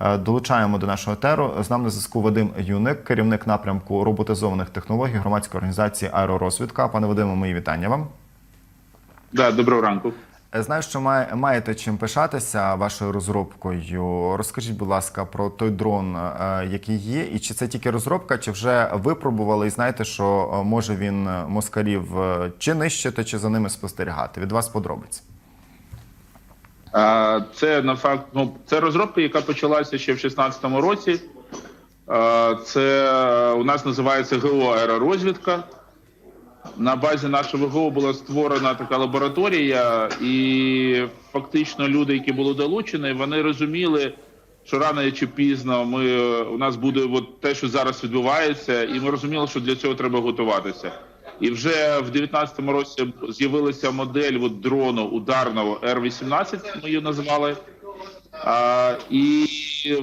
Е, Долучаємо до нашого теру. З нами на зв'язку Вадим Юник, керівник напрямку роботизованих технологій громадської організації Аеророзвідка. Пане Вадиме, мої вітання вам. Да, доброго ранку. Е, Знаю, що має- маєте чим пишатися вашою розробкою. Розкажіть, будь ласка, про той дрон, е, який є, і чи це тільки розробка, чи вже випробували і знаєте, що може він москалів е, чи нищити, чи за ними спостерігати? Від вас подробиць. Це на факт, ну це розробка, яка почалася ще в 2016 році. Це у нас називається ГО аеророзвідка. На базі нашого ГО була створена така лабораторія, і фактично люди, які були долучені, вони розуміли, що рано чи пізно ми, у нас буде от те, що зараз відбувається, і ми розуміли, що для цього треба готуватися. І вже в 2019 році з'явилася модель от дрону ударного Р-18, ми її називали. А, і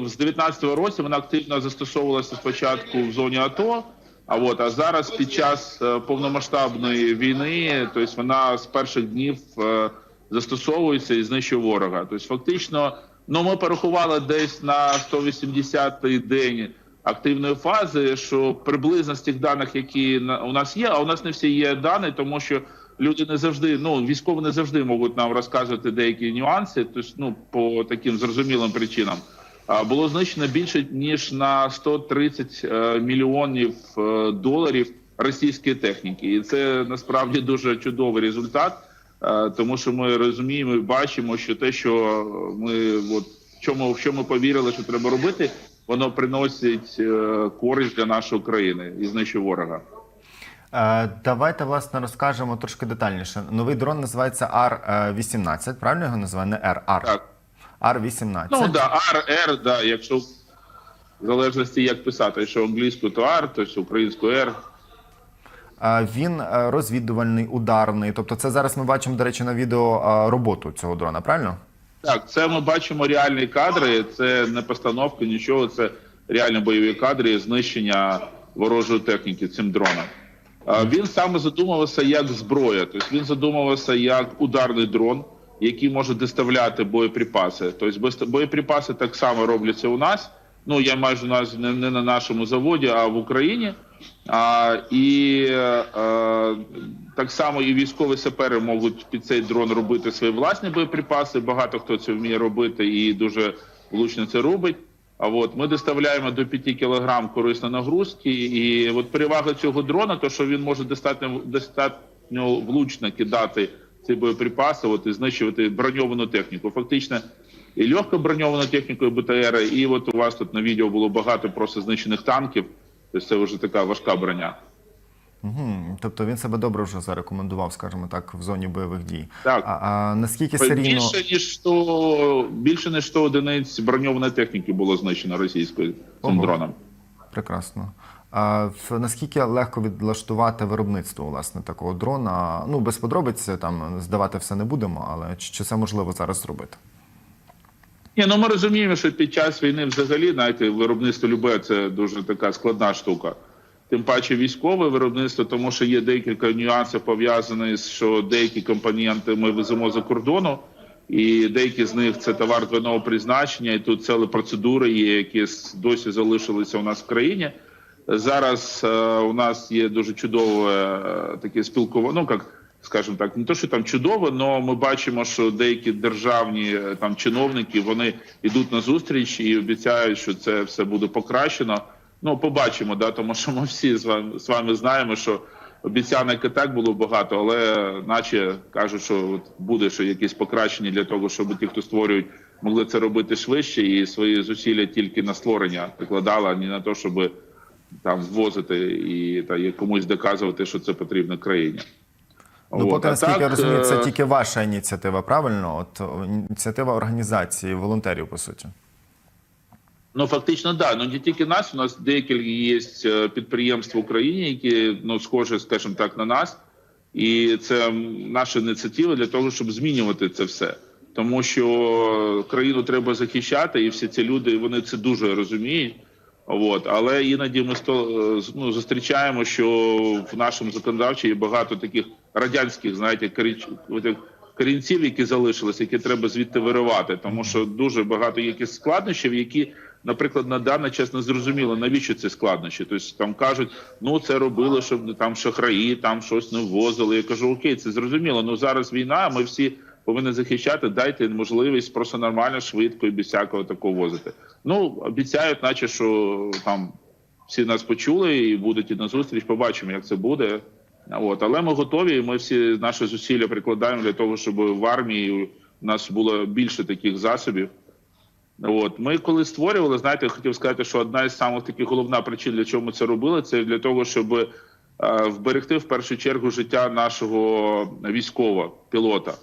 з 19-го року вона активно застосовувалася спочатку в зоні АТО. А от а зараз під час е, повномасштабної війни, тобто вона з перших днів е, застосовується і знищує ворога. Тобто, фактично, ну ми порахували десь на 180-й день активної фази, що приблизно з тих даних, які у нас є, а у нас не всі є дані, тому що люди не завжди, ну військові не завжди можуть нам розказувати деякі нюанси, тобто, ну по таким зрозумілим причинам. Було знищено більше ніж на 130 е, мільйонів е, доларів російської техніки, і це насправді дуже чудовий результат, е, тому що ми розуміємо і бачимо, що те, що ми от в чому в чому повірили, що треба робити, воно приносить е, користь для нашої країни і знищує ворога. Е, Давайте власне розкажемо трошки детальніше. Новий дрон називається R-18, правильно його називає? Не R, R. Так. R-18. Ну да, R, R, да, якщо в залежності як писати, якщо англійською, то R, то українською R. Е, Він розвідувальний, ударний. Тобто, це зараз ми бачимо, до речі, на відео роботу цього дрона, правильно? Так, це ми бачимо реальні кадри. Це не постановка, нічого. Це реальні бойові кадри знищення ворожої техніки цим дроном. Він саме задумувався як зброя, тобто він задумувався як ударний дрон, який може доставляти боєприпаси. Тобто боєприпаси так само робляться у нас. Ну я майже нас не, не на нашому заводі, а в Україні. А, і е, так само і військові сапери можуть під цей дрон робити свої власні боєприпаси. Багато хто це вміє робити і дуже влучно це робить. А от ми доставляємо до 5 кг корисної нагрузки, і от перевага цього дрона, то що він може достатньо достатньо влучно кидати ці боєприпаси, от і знищувати броньовану техніку. Фактично, і легко броньовану техніку, і БТР, і от у вас тут на відео було багато просто знищених танків. Це вже така важка броня. Угу. Тобто він себе добре вже зарекомендував, скажімо так, в зоні бойових дій. Так. А, а наскільки серійно Більше ніж 100, більше ніж 100 одиниць броньованої техніки було знищено російською цим дроном. прекрасно. А наскільки легко відлаштувати виробництво власне такого дрона? Ну без подробиць там здавати все не будемо, але чи, чи це можливо зараз зробити? Ні, ну ми розуміємо, що під час війни взагалі, знаєте, виробництво любе це дуже така складна штука. Тим паче військове виробництво, тому що є декілька нюансів пов'язані з що деякі компоненти ми веземо за кордону, і деякі з них це товар двойного призначення, і тут цілі процедури є, які досі залишилися у нас в країні. Зараз е, у нас є дуже чудове е, таке спілкування. Ну як скажімо так, не то, що там чудово, але ми бачимо, що деякі державні е, там чиновники вони йдуть на зустріч і обіцяють, що це все буде покращено. Ну, побачимо, да, тому що ми всі з вами з вами знаємо, що обіцянок і так було багато, але наче кажуть, що от буде що якісь покращення для того, щоб ті, хто створюють, могли це робити швидше і свої зусилля тільки на створення прикладали, а не на те, щоб там ввозити і та комусь доказувати, що це потрібно країні. Ну, поки наскільки я розумію, це е, тільки ваша ініціатива, правильно? От ініціатива організації, волонтерів, по суті. Ну фактично, да. Ну не тільки нас. У нас декілька є е, підприємств в Україні, які ну схожі, скажімо так, на нас, і це наша ініціатива для того, щоб змінювати це все. Тому що країну треба захищати, і всі ці люди вони це дуже розуміють. От, але іноді ми сто ну, зустрічаємо, що в нашому законодавчі є багато таких радянських, знаєте, корінців, які залишилися, які треба звідти виривати, тому що дуже багато якихось складнощів, які, наприклад, на даний час не зрозуміло, навіщо ці складнощі. Тобто там кажуть, ну це робили, щоб там шахраї, там щось не ввозили. Я кажу, окей, це зрозуміло. Ну зараз війна, ми всі повинні захищати. Дайте можливість просто нормально, швидко і без всякого такого возити. Ну обіцяють, наче що там всі нас почули і будуть і на зустріч. Побачимо, як це буде. От, але ми готові. Ми всі наші зусилля прикладаємо для того, щоб в армії у нас було більше таких засобів. От ми коли створювали, знаєте, хотів сказати, що одна із самих таких головна причин, для чого ми це робили, це для того, щоб е, вберегти в першу чергу життя нашого військового пілота.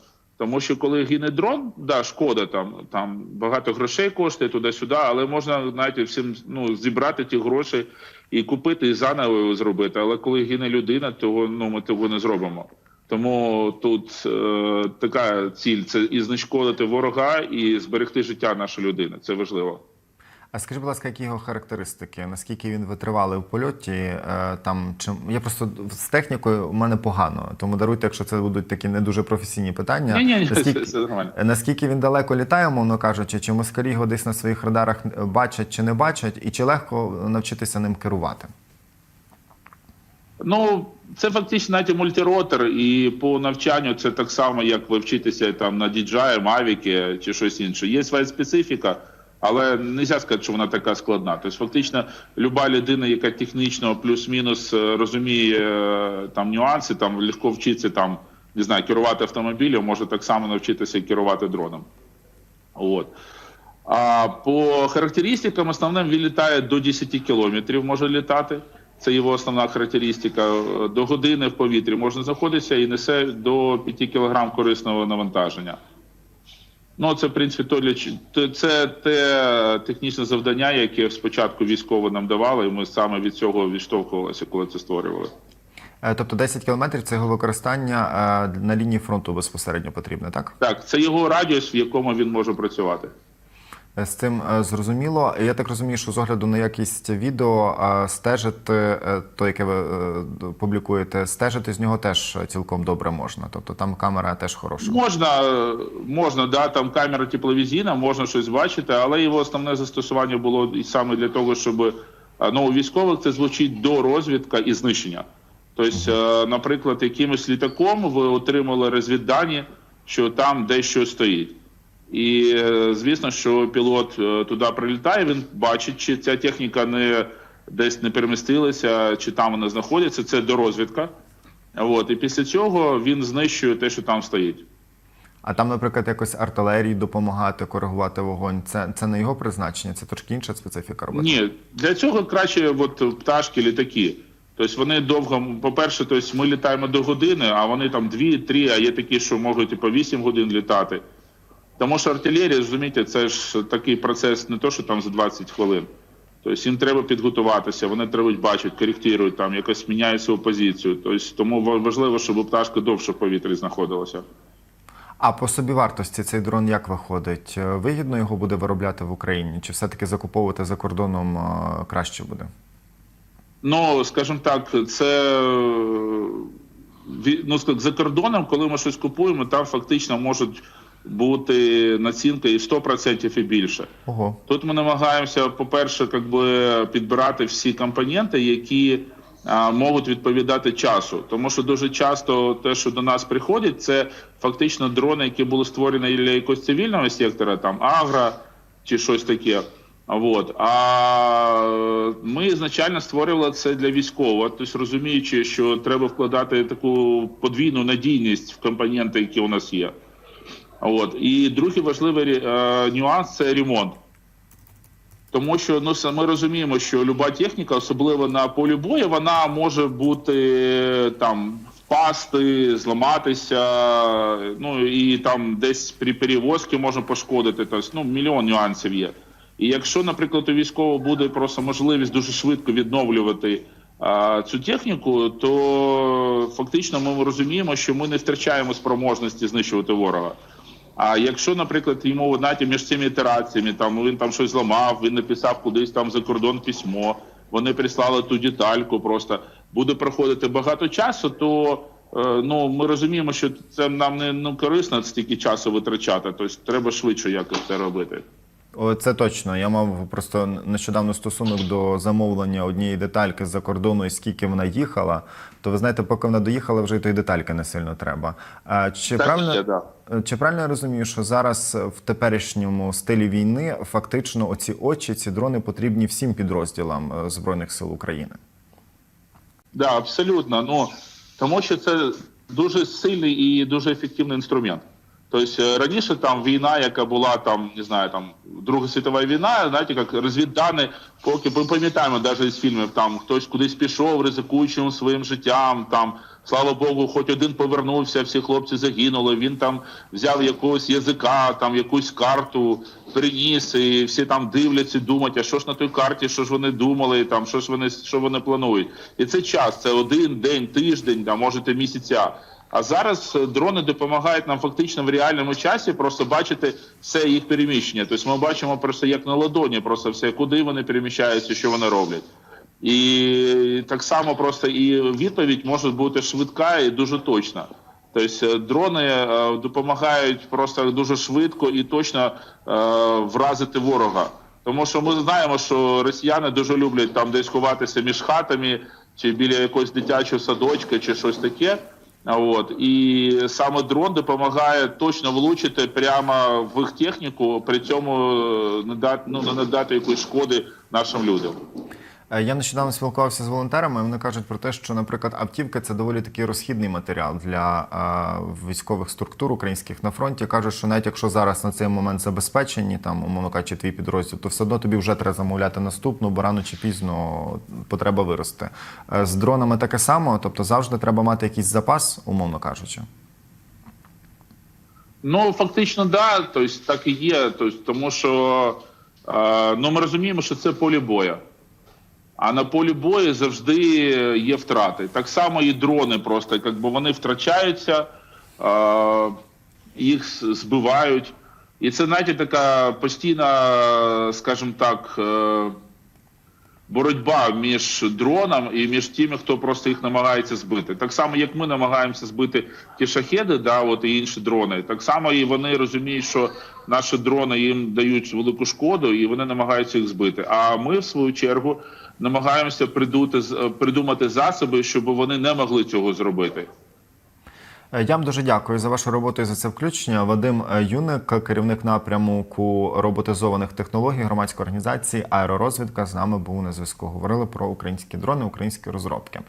Тому що коли гине дрон, да, шкода там, там багато грошей коштує туди-сюди, але можна знаєте, всім ну, зібрати ті гроші і купити, і заново його зробити. Але коли гине людина, того ну ми того не зробимо. Тому тут е, така ціль це і знешкодити ворога, і зберегти життя нашої людини. Це важливо. А скажіть, будь ласка, які його характеристики? Наскільки він витривалий в польоті? Е, Там чим я просто з технікою у мене погано, тому даруйте, якщо це будуть такі не дуже професійні питання. Ні, ні, ні, наскільки, це, це нормально. наскільки він далеко літає, мовно кажучи, чи москалі його десь на своїх радарах бачать чи не бачать, і чи легко навчитися ним керувати? Ну, це фактично знаєте, мультиротор, і по навчанню це так само, як ви вчитеся там на DJI, Mavic чи щось інше. Є своя специфіка, але не можна сказати, що вона така складна. Тобто, фактично, люба людина, яка технічно плюс-мінус е, розуміє е, там нюанси, там легко вчиться там, не знаю, керувати автомобілем, може так само навчитися керувати дроном. От. А по характеристикам основним він літає до 10 кілометрів, може літати. Це його основна характеристика. До години в повітрі можна знаходитися і несе до 5 кг корисного навантаження. Ну, це, в принципі, то для це те технічне завдання, яке спочатку військово нам давали, і ми саме від цього відштовхувалися, коли це створювали. Е, Тобто 10 кілометрів це його використання е, на лінії фронту безпосередньо потрібне, так? Так, це його радіус, в якому він може працювати. З цим е, зрозуміло. Я так розумію, що з огляду на якість відео е, стежити, е, то, яке ви е, публікуєте, стежити з нього теж цілком добре можна. Тобто там камера теж хороша. Можна, е, можна, да, там камера тепловізійна, можна щось бачити, але його основне застосування було і саме для того, щоб е, ну, у військових це звучить до розвідка і знищення. Тобто, е, наприклад, якимось літаком ви отримали розвіддані, що там дещо стоїть. І е, звісно, що пілот е, туди прилітає, він бачить, чи ця техніка не десь не перемістилася, чи там вона знаходиться. Це дорозвідка. От, і після цього він знищує те, що там стоїть. А там, наприклад, якось артилерії допомагати коригувати вогонь. Це, це не його призначення, це трошки інша специфіка роботи. Ні, для цього краще от, пташки, літаки. Тобто вони довго, по-перше, тобто ми літаємо до години, а вони там 2-3, а є такі, що можуть і по 8 годин літати. Тому що артилерія, розумієте, це ж такий процес не то, що там за 20 хвилин. Тобто їм треба підготуватися, вони треба бачити, коректують, там якось міняють свою позицію. Тобто, тому важливо, щоб пташка довше в повітрі знаходилася. А по собівартості цей дрон як виходить? Е, Вигідно його буде виробляти в Україні? Чи все-таки закуповувати за кордоном е, краще буде? Ну, скажімо так, це е, ну, за кордоном, коли ми щось купуємо, там фактично можуть бути націнка і 100% і більше. Ого. Тут ми намагаємося, по-перше, підбирати всі компоненти, які а, можуть відповідати часу. Тому що дуже часто те, що до нас приходить, це фактично дрони, які були створені для якогось цивільного сектора, там агро чи щось таке. А Вот. А ми ізначально створювали це для військового, тобто розуміючи, що треба вкладати таку подвійну надійність в компоненти, які у нас є. От. І другий важливий е, нюанс це ремонт. Тому що ну, ми розуміємо, що люба техніка, особливо на полі бою, вона може бути там впасти, зламатися, ну і там десь при перевозці може пошкодити. Тобто, ну, мільйон нюансів є. І якщо, наприклад, у військового буде просто можливість дуже швидко відновлювати а, цю техніку, то фактично ми розуміємо, що ми не втрачаємо спроможності знищувати ворога. А якщо, наприклад, йому знаєте, між цими ітераціями, там він там щось зламав, він написав кудись там за кордон письмо, вони прислали ту детальку, просто буде проходити багато часу, то ну ми розуміємо, що це нам не ну, корисно стільки часу витрачати, тобто треба швидше якось це робити. Це точно. Я мав просто нещодавно стосунок до замовлення однієї детальки з-за кордону, і скільки вона їхала. То ви знаєте, поки вона доїхала, вже і тої детальки не сильно треба. А чи Так, правильно є, да. чи правильно я розумію, що зараз в теперішньому стилі війни фактично оці очі, ці дрони потрібні всім підрозділам е, збройних сил України? Да, абсолютно. Ну тому що це дуже сильний і дуже ефективний інструмент. Тобто е, раніше там війна, яка була там, не знаю, там Друга світова війна, знаєте, як розвіддані, поки ми пам'ятаємо навіть із фільмів, там хтось кудись пішов, ризикуючи своїм життям. Там слава Богу, хоч один повернувся, всі хлопці загинули. Він там взяв якогось язика, там якусь карту приніс, і всі там дивляться, думають, а що ж на той карті, що ж вони думали, там що ж вони що вони планують. І це час, це один день, тиждень, там можете місяця. А зараз е, дрони допомагають нам фактично в реальному часі просто бачити все їх переміщення. Тобто ми бачимо просто як на ладоні, просто все, куди вони переміщаються, що вони роблять. І так само просто і відповідь може бути швидка і дуже точна. Тобто е, дрони е, допомагають просто дуже швидко і точно вразити ворога. Тому що ми знаємо, що росіяни дуже люблять там десь ховатися між хатами чи біля якогось дитячого садочка, чи щось таке. От і саме дрон допомагає точно влучити прямо в їх техніку, при цьому е, не дати ну не надати якоїсь шкоди нашим людям. Е, Я нещодавно спілкувався з волонтерами. Вони кажуть про те, що, наприклад, автівка це доволі такий розхідний матеріал для е, військових структур українських на фронті. кажуть, що навіть якщо зараз на цей момент забезпечені, там умовно кажучи, твій підрозділ, то все одно тобі вже треба замовляти наступну, бо рано чи пізно потреба виросте. Е, з дронами таке само, тобто завжди треба мати якийсь запас, умовно кажучи. Ну фактично, да, тобто так і є. Тобто, тому що е, ну ми розуміємо, що це поле бою. А на полі бою завжди є втрати. Так само і дрони просто, якби вони втрачаються, їх збивають. І це, знаєте, така постійна, скажімо так, е, боротьба між дроном і між тими, хто просто їх намагається збити. Так само, як ми намагаємося збити ті шахеди, да, от і інші дрони, так само і вони розуміють, що наші дрони їм дають велику шкоду, і вони намагаються їх збити. А ми, в свою чергу, намагаємося з- придумати засоби, щоб вони не могли цього зробити. Е, Я вам дуже дякую за вашу роботу і за це включення. Вадим е, Юник, керівник напрямку роботизованих технологій громадської організації Аеророзвідка, з нами був на зв'язку. Говорили про українські дрони, українські розробки.